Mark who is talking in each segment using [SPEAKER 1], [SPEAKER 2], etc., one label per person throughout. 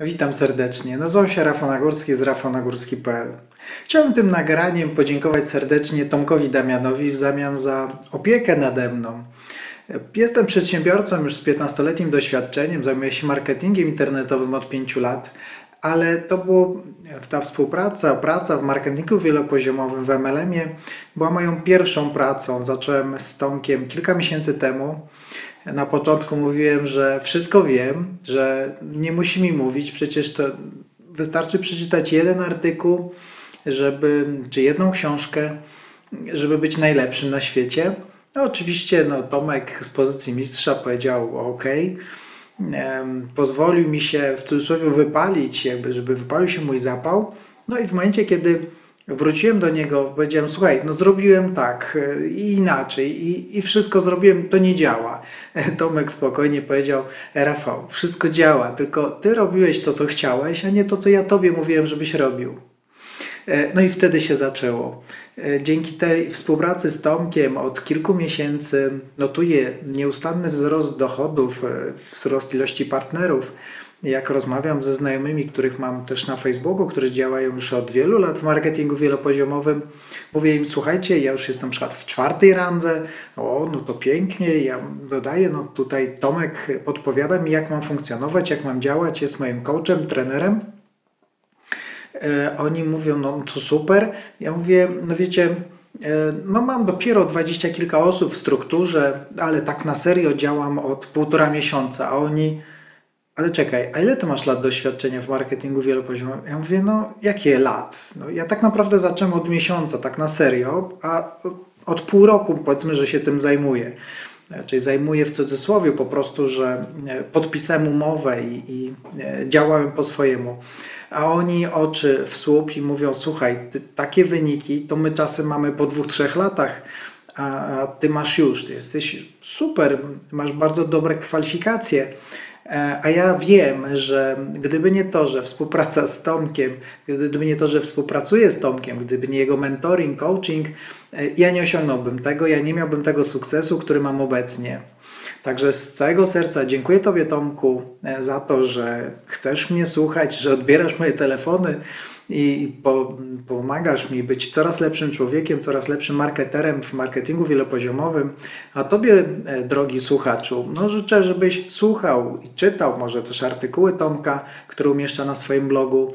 [SPEAKER 1] Witam serdecznie. Nazywam się Rafał Nagórski z rafonagórski.pl. Chciałbym tym nagraniem podziękować serdecznie Tomkowi Damianowi w zamian za opiekę nade mną. Jestem przedsiębiorcą już z 15-letnim doświadczeniem, zajmuję się marketingiem internetowym od 5 lat, ale to było ta współpraca, praca w marketingu wielopoziomowym w MLM-ie była moją pierwszą pracą. Zacząłem z Tomkiem kilka miesięcy temu. Na początku mówiłem, że wszystko wiem, że nie musi mi mówić, przecież to wystarczy przeczytać jeden artykuł, żeby, czy jedną książkę, żeby być najlepszym na świecie. No oczywiście no, Tomek z pozycji mistrza powiedział ok, pozwolił mi się w cudzysłowie wypalić, jakby, żeby wypalił się mój zapał. No i w momencie, kiedy wróciłem do niego, powiedziałem, słuchaj, no zrobiłem tak e, i inaczej i, i wszystko zrobiłem, to nie działa. Tomek spokojnie powiedział, Rafał, wszystko działa, tylko ty robiłeś to, co chciałeś, a nie to, co ja tobie mówiłem, żebyś robił. E, no i wtedy się zaczęło. E, dzięki tej współpracy z Tomkiem od kilku miesięcy notuję nieustanny wzrost dochodów, wzrost ilości partnerów jak rozmawiam ze znajomymi, których mam też na Facebooku, którzy działają już od wielu lat w marketingu wielopoziomowym, mówię im, słuchajcie, ja już jestem przykład w czwartej randze, o, no to pięknie, ja dodaję, no tutaj Tomek podpowiada mi, jak mam funkcjonować, jak mam działać, jest moim coachem, trenerem. E, oni mówią, no to super. Ja mówię, no wiecie, e, no mam dopiero dwadzieścia kilka osób w strukturze, ale tak na serio działam od półtora miesiąca, a oni ale czekaj, a ile ty masz lat doświadczenia w marketingu wielopoziomowym? Ja mówię, no jakie lat? No, ja tak naprawdę zacząłem od miesiąca, tak na serio, a od pół roku powiedzmy, że się tym zajmuję. Czyli zajmuję w cudzysłowie po prostu, że e, podpisałem umowę i, i e, działałem po swojemu. A oni oczy w słup i mówią, słuchaj, ty, takie wyniki to my czasem mamy po dwóch, trzech latach, a ty masz już, ty jesteś super, masz bardzo dobre kwalifikacje E, a ja wiem, że gdyby nie to, że współpraca z Tomkiem, gdyby nie to, że współpracuję z Tomkiem, gdyby nie jego mentoring, coaching, e, ja nie osiągnąłbym tego, ja nie miałbym tego sukcesu, który mam obecnie. Także z całego serca dziękuję Tobie, Tomku, e, za to, że chcesz mnie słuchać, że odbierasz moje telefony i po, pomagasz mi być coraz lepszym człowiekiem, coraz lepszym marketerem w marketingu wielopoziomowym. A Tobie, e, drogi słuchaczu, no życzę, żebyś słuchał i czytał może też artykuły Tomka, które umieszcza na swoim blogu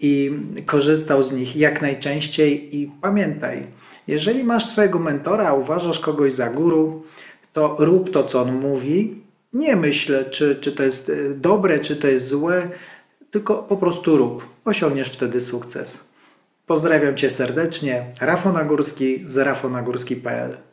[SPEAKER 1] i korzystał z nich jak najczęściej. I pamiętaj, jeżeli masz swojego mentora, uważasz kogoś za guru, to rób to, co on mówi. Nie myśl, czy, czy to jest e, dobre, czy to jest złe, tylko po prostu rób. Osiągniesz wtedy sukces. Pozdrawiam Cię serdecznie. Rafał Nagórski z rafonagórski.pl